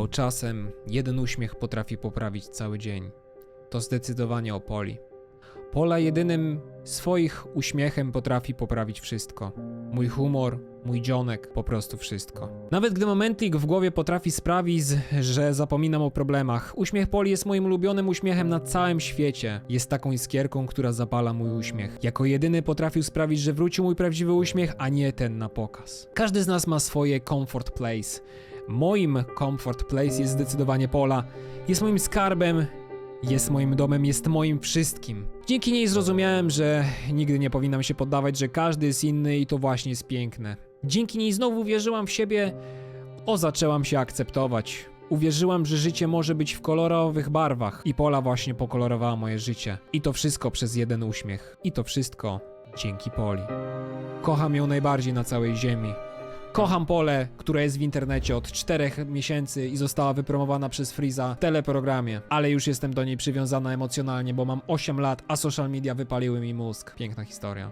Bo czasem jeden uśmiech potrafi poprawić cały dzień. To zdecydowanie o Poli. Pola jedynym swoich uśmiechem potrafi poprawić wszystko. Mój humor, mój dzionek, po prostu wszystko. Nawet gdy momentik w głowie potrafi sprawić, że zapominam o problemach, uśmiech Poli jest moim ulubionym uśmiechem na całym świecie. Jest taką iskierką, która zapala mój uśmiech. Jako jedyny potrafił sprawić, że wrócił mój prawdziwy uśmiech, a nie ten na pokaz. Każdy z nas ma swoje comfort place. Moim comfort place jest zdecydowanie Pola. Jest moim skarbem, jest moim domem, jest moim wszystkim. Dzięki niej zrozumiałem, że nigdy nie powinnam się poddawać, że każdy jest inny i to właśnie jest piękne. Dzięki niej znowu wierzyłam w siebie, o zaczęłam się akceptować. Uwierzyłam, że życie może być w kolorowych barwach i Pola właśnie pokolorowała moje życie. I to wszystko przez jeden uśmiech. I to wszystko dzięki Poli. Kocham ją najbardziej na całej ziemi. Kocham Polę, która jest w internecie od 4 miesięcy i została wypromowana przez Freeza w teleprogramie, ale już jestem do niej przywiązana emocjonalnie, bo mam 8 lat, a social media wypaliły mi mózg. Piękna historia.